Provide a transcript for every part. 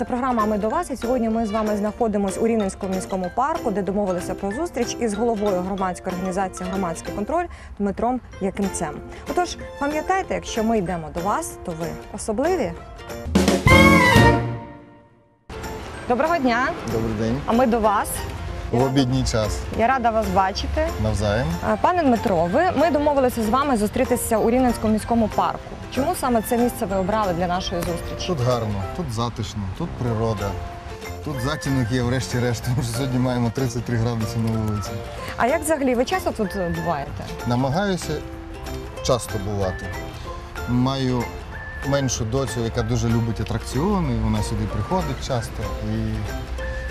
Це програма Ми до вас. І сьогодні ми з вами знаходимося у Рівненському міському парку, де домовилися про зустріч із головою громадської організації Громадський контроль Дмитром Якимцем. Отож, пам'ятайте, якщо ми йдемо до вас, то ви особливі. Доброго дня! Добрий день. А ми до вас. В обідній час Я рада вас бачити. навзаєм. Е, Пане Дмитро, ви ми домовилися з вами зустрітися у Рівненському міському парку. Чому саме це місце ви обрали для нашої зустрічі? Тут гарно, тут затишно, тут природа. Тут затінок є, врешті-решт, тому що сьогодні маємо 33 градуси на вулиці. А як взагалі ви часто тут е, буваєте? Намагаюся часто бувати. Маю меншу доцю, яка дуже любить атракціони, вона сюди приходить часто і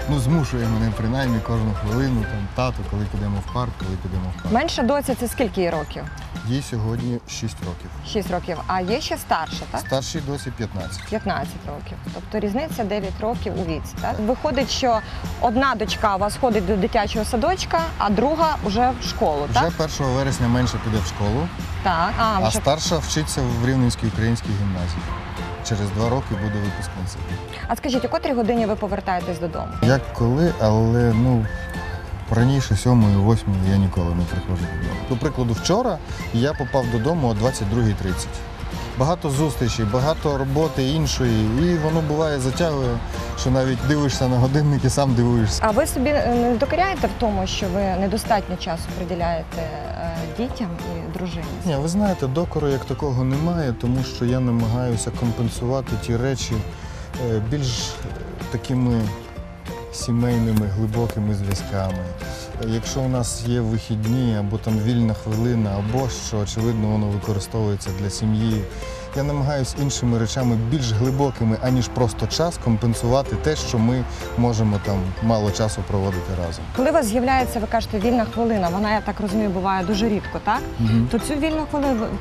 ну, змушує мене принаймні кожну хвилину, там, тато, коли підемо в парк, коли підемо в парк. Менша доця це скільки їй років? Їй сьогодні 6 років. 6 років. А є ще старша, так? Старшій доці 15. 15 років. Тобто різниця 9 років у віці. Так? Виходить, що одна дочка у вас ходить до дитячого садочка, а друга вже в школу, Вже так? 1 вересня менше піде в школу. Так. А, А вже... старша вчиться в Рівненській українській гімназії. Через два роки буде випускниця. а скажіть, о котрій годині ви повертаєтесь додому? Як коли, але ну раніше, сьомої, восьмої я ніколи не приходжу додому. До прикладу, вчора я попав додому о 22.30. Багато зустрічей, багато роботи іншої, і воно буває затягує, що навіть дивишся на годинник і сам дивуєшся. А ви собі не докоряєте в тому, що ви недостатньо часу приділяєте е, дітям і дружині? Ні, ви знаєте, докору як такого немає, тому що я намагаюся компенсувати ті речі е, більш е, такими сімейними, глибокими зв'язками. Якщо у нас є вихідні або там вільна хвилина, або що, очевидно, воно використовується для сім'ї. Я намагаюся іншими речами більш глибокими, аніж просто час, компенсувати те, що ми можемо там мало часу проводити разом. Коли у вас з'являється, ви кажете, вільна хвилина, вона, я так розумію, буває дуже рідко, так? То цю вільну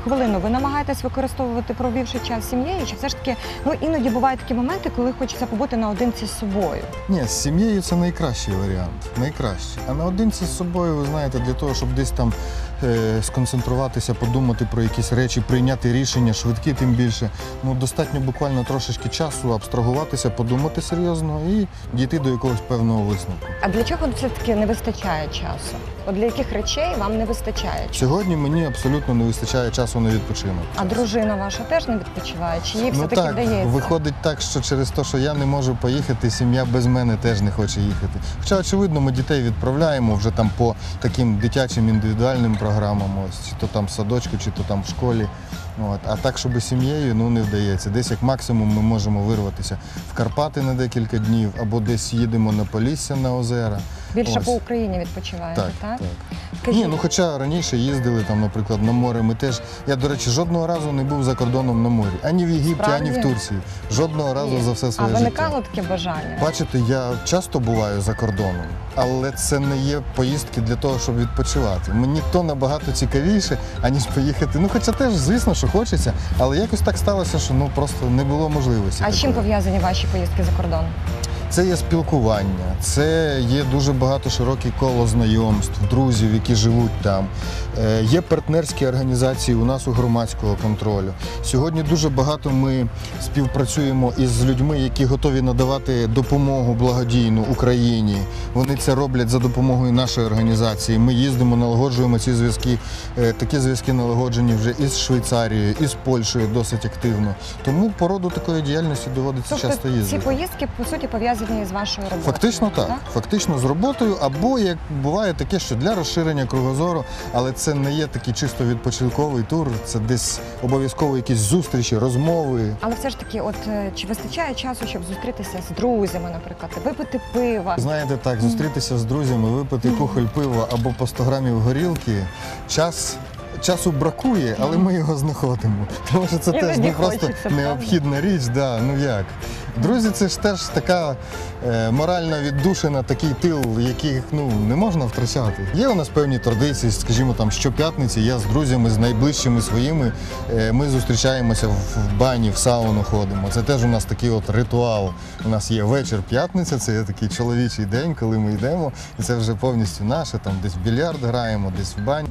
хвилину ви намагаєтесь використовувати, провівши час з сім'єю, чи все ж таки, ну іноді бувають такі моменти, коли хочеться побути наодинці з собою. Ні, з сім'єю це найкращий варіант. Найкращий. А наодинці з собою, ви знаєте, для того, щоб десь там е, сконцентруватися, подумати про якісь речі, прийняти рішення швидкі, тим більше. Ну достатньо буквально трошечки часу абстрагуватися, подумати серйозно і дійти до якогось певного висновку. А для чого все-таки не вистачає часу? От для яких речей вам не вистачає часу? Сьогодні мені абсолютно не вистачає часу на відпочинок. А дружина ваша теж не відпочиває? Чи їй Ну все-таки так, вдається? виходить так, що через те, що я не можу поїхати, сім'я без мене теж не хоче їхати. Хоча, очевидно, ми дітей відправляємо вже там по таким дитячим індивідуальним програмам, ось чи то там в садочку, чи то там в школі. От. А так, щоб сім'єю, ну не вдається. Десь як максимум ми можемо вирватися в Карпати на декілька днів, або десь їдемо на Полісся на озера. Більше Ось. по Україні відпочиваєте, Так, так? так. Скажіть, Ні, ну хоча раніше їздили там, наприклад, на море. Ми теж. Я, до речі, жодного разу не був за кордоном на морі. Ані в Єгипті, ані в Турції. Жодного разу Ні. за все а своє життя. виникало таке бажання? Бачите, я часто буваю за кордоном, але це не є поїздки для того, щоб відпочивати. Мені то набагато цікавіше, аніж поїхати. Ну, хоча теж, звісно, що хочеться, але якось так сталося, що ну просто не було можливості. А з чим пов'язані ваші поїздки за кордон? Це є спілкування, це є дуже багато широке коло знайомств, друзів, які живуть там. Е, Є партнерські організації у нас у громадського контролю. Сьогодні дуже багато ми співпрацюємо із людьми, які готові надавати допомогу благодійну Україні. Вони це роблять за допомогою нашої організації. Ми їздимо, налагоджуємо ці зв'язки. Е, Такі зв'язки налагоджені вже із Швейцарією, із Польщею досить активно. Тому по роду такої діяльності доводиться часто Тобто ці поїздки по суті пов'язані з вашою роботою. Фактично так. Фактично з роботою, або як буває таке, що для розширення кругозору, але це не є такий чисто відпочинковий тур, це десь обов'язково якісь зустрічі, розмови. Але все ж таки, от е, чи вистачає часу, щоб зустрітися з друзями, наприклад, випити пива? Знаєте, так, зустрітися з друзями, випити кухоль пива або по 100 грамів горілки, час. Часу бракує, але ми його знаходимо. Тому що це теж не просто хочеться, правда? необхідна річ. Да, ну як? Друзі, це ж теж така е, моральна віддушина, такий тил, який ну, не можна втрачати. Є у нас певні традиції, скажімо, там щоп'ятниці я з друзями, з найближчими своїми, е, ми зустрічаємося в, бані, в сауну ходимо. Це теж у нас такий от ритуал. У нас є вечір п'ятниця, це є такий чоловічий день, коли ми йдемо, і це вже повністю наше, там десь в більярд граємо, десь в бані.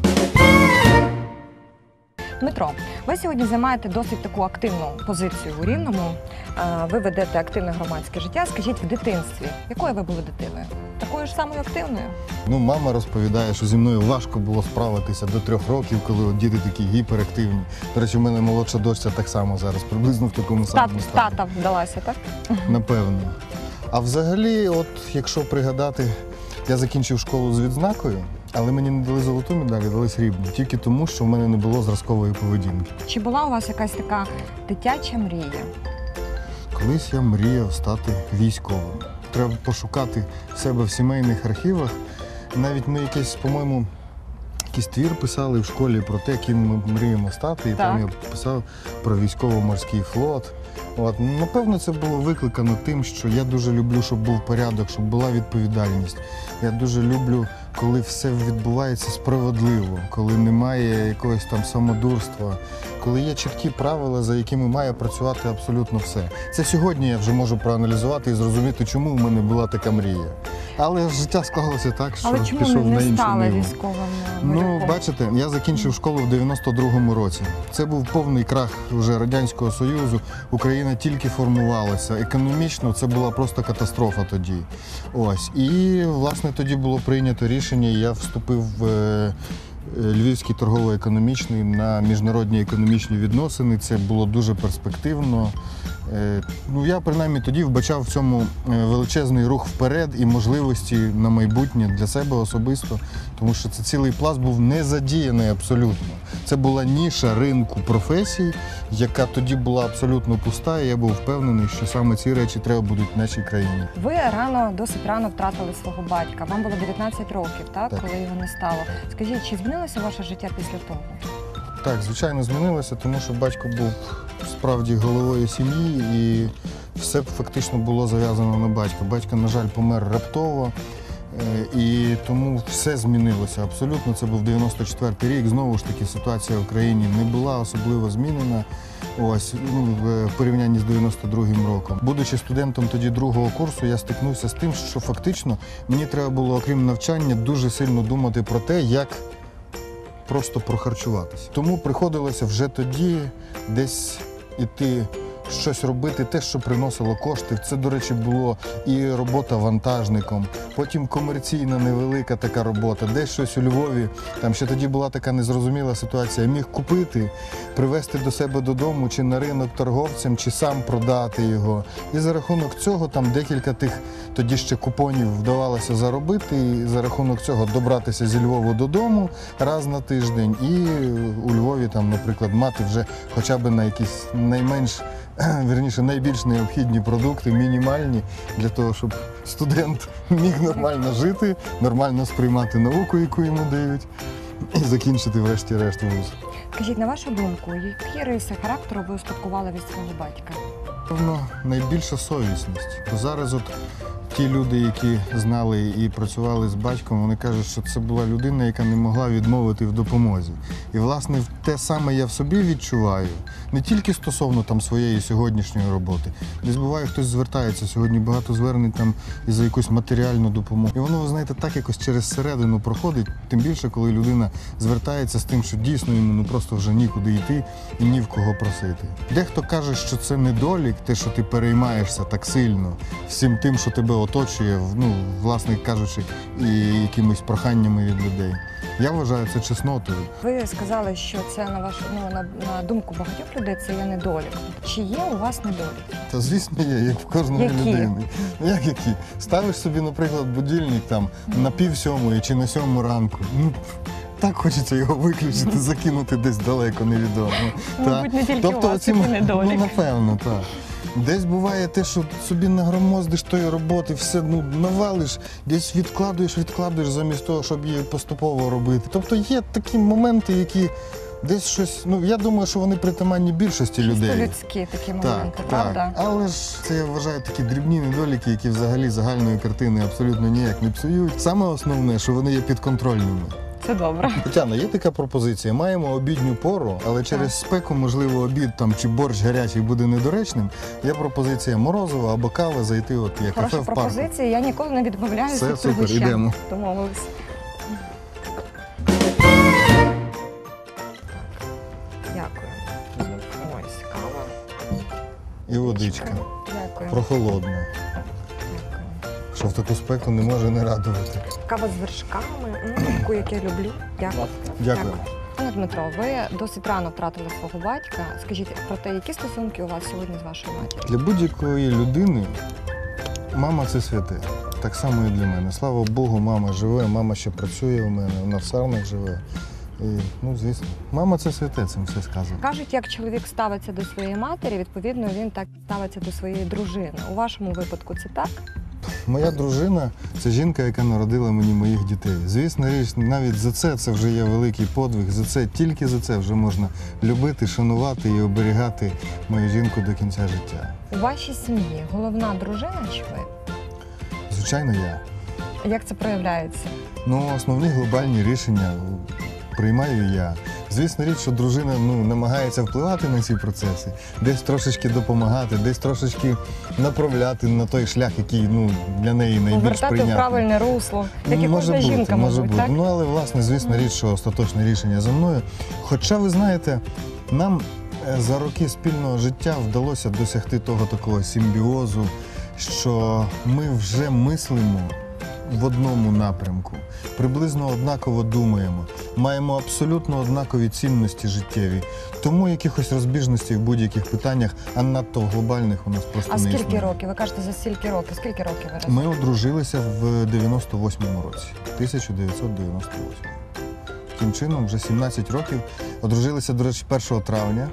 Дмитро, ви сьогодні займаєте досить таку активну позицію у Рівному. Е, Ви ведете активне громадське життя. Скажіть, в дитинстві, якою ви були дитиною? Такою ж самою активною? Ну, мама розповідає, що зі мною важко було справитися до трьох років, коли от діти такі гіперактивні. До речі, у мене молодша дочця так само зараз, приблизно в такому Тат, самому стані. тата вдалася, так? Напевно. А взагалі, от якщо пригадати, я закінчив школу з відзнакою, але мені не дали золоту медаль, а дали срібну. Тільки тому, що в мене не було зразкової поведінки. Чи була у вас якась така дитяча мрія? Колись я мріяв стати військовим. Треба пошукати себе в сімейних архівах. Навіть ми якесь, по-моєму, якийсь твір писали в школі про те, ким ми мріємо стати. І там я писав про військово-морський флот. От. Напевно, це було викликано тим, що я дуже люблю, щоб був порядок, щоб була відповідальність. Я дуже люблю, коли все відбувається справедливо, коли немає якогось там самодурства, коли є чіткі правила, за якими має працювати абсолютно все. Це сьогодні я вже можу проаналізувати і зрозуміти, чому в мене була така мрія. Але життя склалося так, що Але чому пішов не на іншу стали військовим Ну, бачите, я закінчив школу в 92-му році. Це був повний крах вже Радянського Союзу. Україна тільки формувалася. Економічно це була просто катастрофа тоді. Ось. І власне тоді було прийнято рішення, і я вступив в е, е, Львівський торгово-економічний на міжнародні економічні відносини. Це було дуже перспективно. Е, Ну, я принаймні тоді вбачав в цьому е, величезний рух вперед і можливості на майбутнє для себе особисто, тому що це цілий пласт був не задіяний абсолютно. Це була ніша ринку професій, яка тоді була абсолютно пуста. І я був впевнений, що саме ці речі треба будуть в нашій країні. Ви рано, досить рано втратили свого батька. Вам було 19 років, так, Так. коли його не стало. Скажіть, чи змінилося ваше життя після того? Так, звичайно, змінилося, тому що батько був справді головою сім'ї, і все фактично було зав'язано на батька. Батько, на жаль, помер раптово. е, І тому все змінилося абсолютно. Це був 94-й рік. Знову ж таки, ситуація в країні не була особливо змінена. Ось ну, в порівнянні з 92-м роком. Будучи студентом тоді другого курсу, я стикнувся з тим, що фактично мені треба було, окрім навчання, дуже сильно думати про те, як просто прохарчуватися. Тому приходилося вже тоді десь іти. Щось робити, те, що приносило кошти. Це, до речі, було і робота вантажником, потім комерційна невелика така робота. Десь щось у Львові. Там ще тоді була така незрозуміла ситуація. Міг купити, привезти до себе додому, чи на ринок торговцям, чи сам продати його. І за рахунок цього там декілька тих тоді ще купонів вдавалося заробити. І за рахунок цього добратися зі Львову додому раз на тиждень, і у Львові там, наприклад, мати вже хоча б на якісь найменш вірніше, найбільш необхідні продукти, мінімальні для того, щоб студент міг нормально жити, нормально сприймати науку, яку йому дають, і закінчити врешті-решт вуз. Скажіть, на вашу думку, які риси характеру ви успадкували від свого батька? Певно, найбільша совісність. Зараз от ті люди, які знали і працювали з батьком, вони кажуть, що це була людина, яка не могла відмовити в допомозі. І, власне, те саме я в собі відчуваю, не тільки стосовно там своєї сьогоднішньої роботи. Десь буває, хтось звертається сьогодні, багато звернень там і за якусь матеріальну допомогу. І воно, ви знаєте, так якось через середину проходить, тим більше, коли людина звертається з тим, що дійсно йому ну просто вже нікуди йти і ні в кого просити. Дехто каже, що це недолік, те, що ти переймаєшся так сильно всім тим, що тебе оточує, ну, власне кажучи, і якимись проханнями від людей. Я вважаю це чеснотою. Ви сказали, що це на вашу ну на, на думку багатьох людей це є недолік. Чи є у вас недоліки? Та звісно є, як в кожної Які? людини. Ну, Як які? Ставиш собі, наприклад, будильник там на пів сьомої чи на сьому ранку. Ну так хочеться його виключити, закинути десь далеко, невідомо. Та. Мабуть, не тільки у вас оці такий недолік. Ну, напевно, так. Десь буває те, що собі нагромоздиш тої роботи, все ну, навалиш, десь відкладуєш, відкладуєш замість того, щоб її поступово робити. Тобто є такі моменти, які десь щось. Ну я думаю, що вони притаманні більшості Чисто людей. людські такі Так, моменти, правда? так. Але ж це я вважаю такі дрібні недоліки, які взагалі загальної картини абсолютно ніяк не псують. Саме основне, що вони є підконтрольними це добре. Тетяна, є така пропозиція. Маємо обідню пору, але через спеку, можливо, обід там чи борщ гарячий буде недоречним. Є пропозиція морозова або кави зайти. От є кафе в парку. пропозиція. Я ніколи не відмовляюся. Все, від супер, пригощань. йдемо. Домовились. Дякую. Ось кава. І водичка Дякую. прохолодна, Дякую. що в таку спеку не може не радувати. Кава з вершками, м, таку, як я люблю. Дякую. Дякую. Пане Дмитро, ви досить рано втратили свого батька. Скажіть про те, які стосунки у вас сьогодні з вашою матір'ю? Для будь-якої людини мама це святе. Так само і для мене. Слава Богу, мама живе, мама ще працює у мене, вона в сарнах живе. І, ну, звісно, мама це святе, цим все сказано. Кажуть, як чоловік ставиться до своєї матері, відповідно він так ставиться до своєї дружини. У вашому випадку це так? Моя дружина це жінка, яка народила мені моїх дітей. Звісно, річ, навіть за це це вже є великий подвиг. За це тільки за це вже можна любити, шанувати і оберігати мою жінку до кінця життя. У вашій сім'ї головна дружина чи ви? Звичайно, я. Як це проявляється? Ну, основні глобальні рішення приймаю я. Звісно, річ, що дружина ну, намагається впливати на ці процеси, десь трошечки допомагати, десь трошечки направляти на той шлях, який ну, для неї найбільш Повертати в правильне русло, як і може кожна бути, жінка, може бути. так? Ну але власне, звісно, річ, що остаточне рішення за мною. Хоча ви знаєте, нам е, за роки спільного життя вдалося досягти того такого симбіозу, що ми вже мислимо в одному напрямку, приблизно однаково думаємо, маємо абсолютно однакові цінності життєві. Тому якихось розбіжностей в будь-яких питаннях, а надто глобальних у нас просто А не скільки років? Ви кажете, за скільки років? Скільки років ви? Ми одружилися в 98-му році, 1998. Таким чином, вже 17 років. Одружилися, до речі, 1 травня.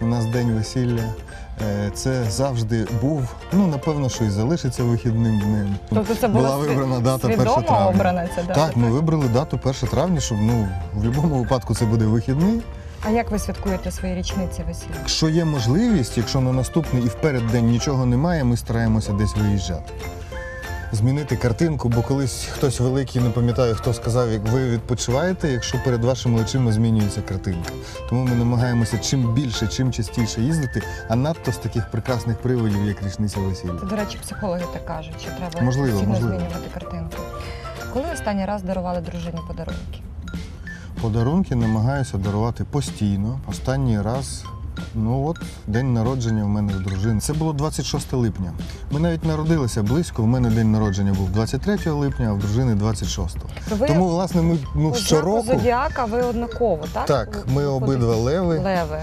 У нас день весілля. Е, Це завжди був, ну напевно, що і залишиться вихідним днем. Тобто це була вибрана дата 1 травня. обрана ця дата? Так, ми вибрали дату 1 травня, щоб ну, в будь-якому випадку це буде вихідний. А як ви святкуєте свої річниці весілля? Якщо є можливість, якщо на наступний і вперед день нічого немає, ми стараємося десь виїжджати. Змінити картинку, бо колись хтось великий, не пам'ятаю, хто сказав, як ви відпочиваєте, якщо перед вашими очима змінюється картинка. Тому ми намагаємося чим більше, чим частіше їздити, а надто з таких прекрасних приводів, як річниця весілля. До речі, психологи так кажуть, що треба Можливо, можливо. змінювати картинку. Коли останній раз дарували дружині подарунки? Подарунки намагаюся дарувати постійно. Останній раз, ну от, день народження в мене в дружини. Це було 26 липня. Ми навіть народилися близько. В мене день народження був 23 липня, а в дружини 26. То ви Тому, власне, ми ну, щороку. зодіака ви однаково, так? Так, ми обидва леви. леви.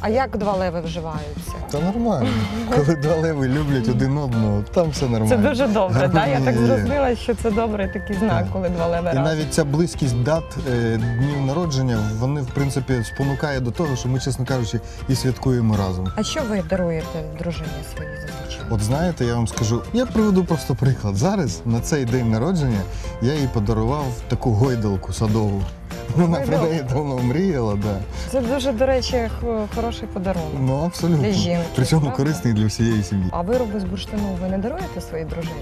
А як два леви вживаються? Та нормально. Коли два леви люблять один одного, там все нормально. Це дуже добре, так? Я так зрозуміла, що це добрий такий знак, коли два леви І разом. навіть ця близькість дат е, днів народження, вони в принципі спонукає до того, що ми, чесно кажучи, і святкуємо разом. А що ви даруєте дружині своїй зазвичай? От знаєте, я вам скажу, я приведу просто приклад. Зараз на цей день народження я їй подарував таку гойдалку садову. Вона про неї давно мріяла, да. Це дуже, до речі, х- хороший подарунок. Ну абсолютно. Для жінки, Причому правда? корисний для всієї сім'ї. А вироби з бурштину ви не даруєте своїй дружині?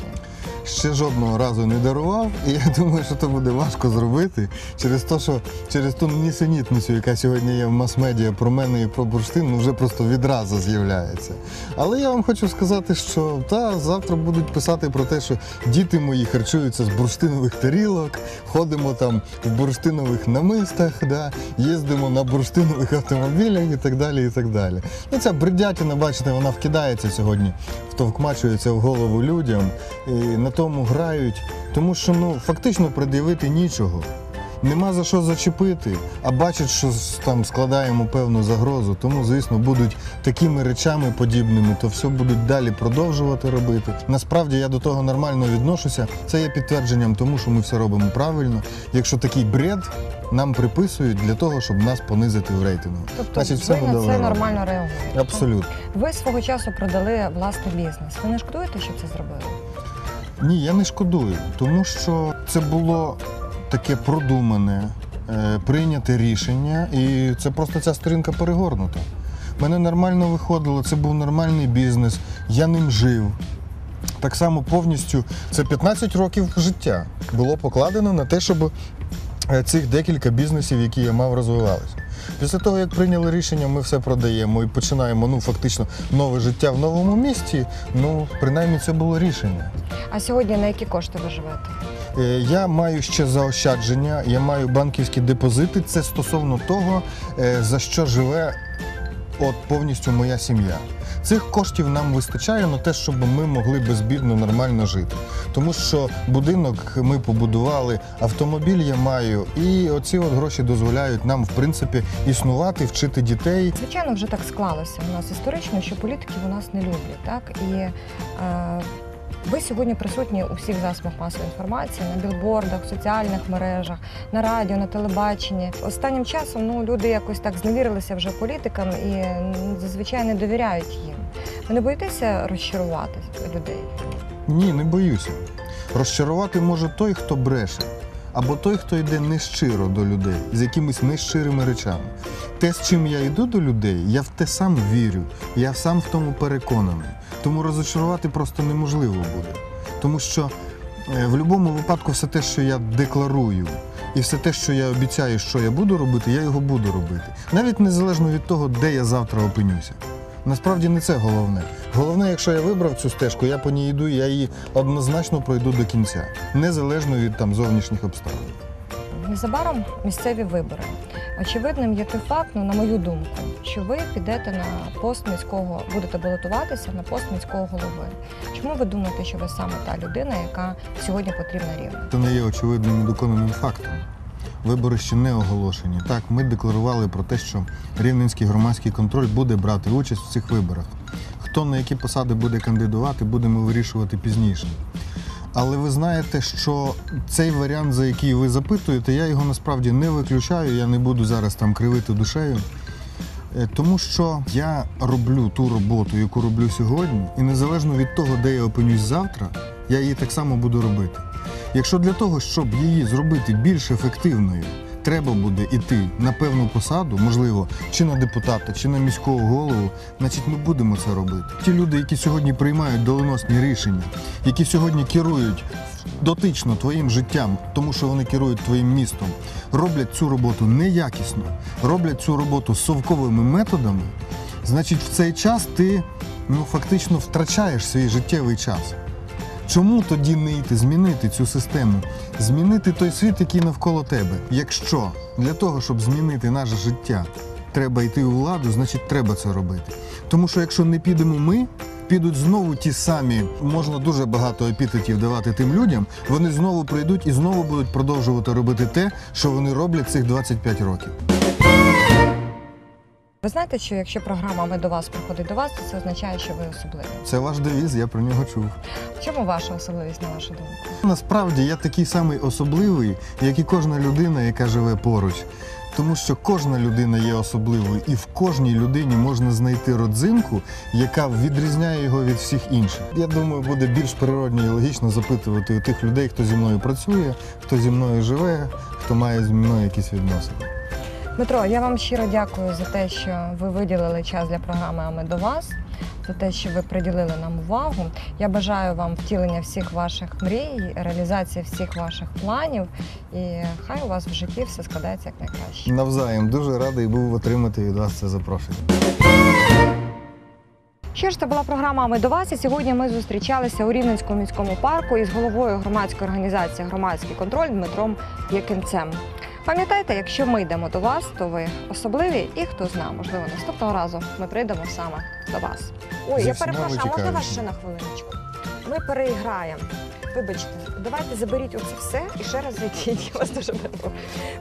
Ще жодного разу не дарував, і я думаю, що це буде важко зробити через те, що через ту нісенітницю, яка сьогодні є в мас-медіа про мене і про бурштин, ну вже просто відразу з'являється. Але я вам хочу сказати, що та завтра будуть писати про те, що діти мої харчуються з бурштинових тарілок, ходимо там в бурштинових намистах, да, їздимо на бурштинових автомобілях і так далі. І так далі. Ну, ця бредятина, бачите, вона вкидається сьогодні, втовкмачується в голову людям і на тому грають, тому що ну фактично пред'явити нічого. Нема за що зачепити, а бачать, що там складаємо певну загрозу. Тому, звісно, будуть такими речами подібними, то все будуть далі продовжувати робити. Насправді я до того нормально відношуся. Це є підтвердженням тому, що ми все робимо правильно. Якщо такий бред нам приписують для того, щоб нас понизити в рейтингу. Тобто Значить, все ви на це нормально реагуєте? Абсолютно. Ви свого часу продали власний бізнес. Ви не шкодуєте, що це зробили? Ні, я не шкодую, тому що це було таке продумане, е, прийняте рішення, і це просто ця сторінка перегорнута. Мене нормально виходило, це був нормальний бізнес, я ним жив. Так само повністю це 15 років життя було покладено на те, щоб е, цих декілька бізнесів, які я мав, розвивалися. Після того, як прийняли рішення, ми все продаємо і починаємо ну, фактично нове життя в новому місті. Ну, принаймні, це було рішення. А сьогодні на які кошти ви живете? Е, Я маю ще заощадження, я маю банківські депозити. Це стосовно того, е, за що живе от повністю моя сім'я. Цих коштів нам вистачає на те, щоб ми могли безбідно нормально жити. Тому що будинок ми побудували, автомобіль я маю, і оці от гроші дозволяють нам, в принципі, існувати, вчити дітей. Звичайно, вже так склалося у нас історично, що політиків у нас не люблять. Так? І е, ви сьогодні присутні у всіх засобах масової інформації, на білбордах, соціальних мережах, на радіо, на телебаченні. Останнім часом ну, люди якось так зневірилися вже політикам і зазвичай не довіряють їм. Ви не боїтеся розчарувати людей? Ні, не боюся. Розчарувати може той, хто бреше, або той, хто йде нещиро до людей з якимись нещирими речами. Те, з чим я йду до людей, я в те сам вірю, я сам в тому переконаний. Тому розочарувати просто неможливо буде. Тому що е, в будь-якому випадку все те, що я декларую, і все те, що я обіцяю, що я буду робити, я його буду робити. Навіть незалежно від того, де я завтра опинюся. Насправді не це головне. Головне, якщо я вибрав цю стежку, я по ній йду, я її однозначно пройду до кінця, незалежно від там зовнішніх обставин. Незабаром місцеві вибори. Очевидним є той факт, ну, на мою думку, що ви підете на пост міського, будете балотуватися на пост міського голови. Чому ви думаєте, що ви саме та людина, яка сьогодні потрібна рівно? Це не є очевидним і доконаним фактом. Вибори ще не оголошені. Так, ми декларували про те, що Рівненський громадський контроль буде брати участь в цих виборах. Хто на які посади буде кандидувати, будемо вирішувати пізніше. Але ви знаєте, що цей варіант, за який ви запитуєте, я його насправді не виключаю, я не буду зараз там кривити душею. Е, Тому що я роблю ту роботу, яку роблю сьогодні, і незалежно від того, де я опинюсь завтра, я її так само буду робити. Якщо для того, щоб її зробити більш ефективною, треба буде йти на певну посаду, можливо, чи на депутата, чи на міського голову, значить ми будемо це робити. Ті люди, які сьогодні приймають доленосні рішення, які сьогодні керують дотично твоїм життям, тому що вони керують твоїм містом, роблять цю роботу неякісно, роблять цю роботу совковими методами, значить в цей час ти ну, фактично втрачаєш свій життєвий час. Чому тоді не йти змінити цю систему, змінити той світ, який навколо тебе? Якщо для того, щоб змінити наше життя, треба йти у владу, значить треба це робити. Тому що якщо не підемо ми, підуть знову ті самі, можна дуже багато епітетів давати тим людям, вони знову прийдуть і знову будуть продовжувати робити те, що вони роблять цих 25 років. Ви знаєте, що якщо програма ми до вас приходить до вас, то це означає, що ви особливі. Це ваш девіз, я про нього чув. Чому ваша особливість, на вашу думку? Насправді я такий самий особливий, як і кожна людина, яка живе поруч. Тому що кожна людина є особливою, і в кожній людині можна знайти родзинку, яка відрізняє його від всіх інших. Я думаю, буде більш природньо і логічно запитувати у тих людей, хто зі мною працює, хто зі мною живе, хто має зі мною якісь відносини. Дмитро, я вам щиро дякую за те, що ви виділили час для програми А ми до вас, за те, що ви приділили нам увагу. Я бажаю вам втілення всіх ваших мрій, реалізації всіх ваших планів. І хай у вас в житті все складається як найкраще. Навзаєм дуже радий був отримати від вас це запрошення. Що ж, це була програма «А «Ми до вас. І сьогодні ми зустрічалися у Рівненському міському парку із головою громадської організації Громадський контроль Дмитром Якимцем. Пам'ятайте, якщо ми йдемо до вас, то ви особливі, і хто знає, можливо, наступного разу ми прийдемо саме до вас. Ой, я перепрошую, а можна вас ще на хвилиночку? Ми переіграємо. Вибачте, давайте заберіть оце все і ще раз зайдіть. Я вас дуже прошу.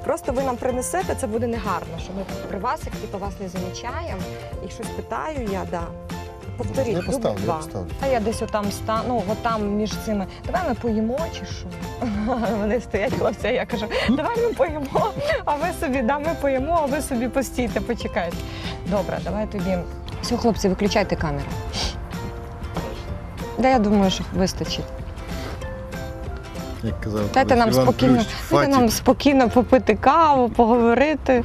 Просто ви нам принесете, це буде негарно, що ми при вас, як типу, вас не замічаємо, і щось питаю я, да. Повторіть, Я дубль поставлю, я два. поставлю. А я десь отам стану, ну отам між цими. Давай ми поїмо чи що? Вони стоять хлопці, я кажу, давай ми поїмо, а ви собі, да, ми поїмо, а ви собі постійте, почекайте. Добре, давай тоді. Все, хлопці, виключайте камеру. Да, я думаю, що вистачить. Як казав Дайте нам Іван спокійно, дайте нам «Фатік». спокійно попити каву, поговорити.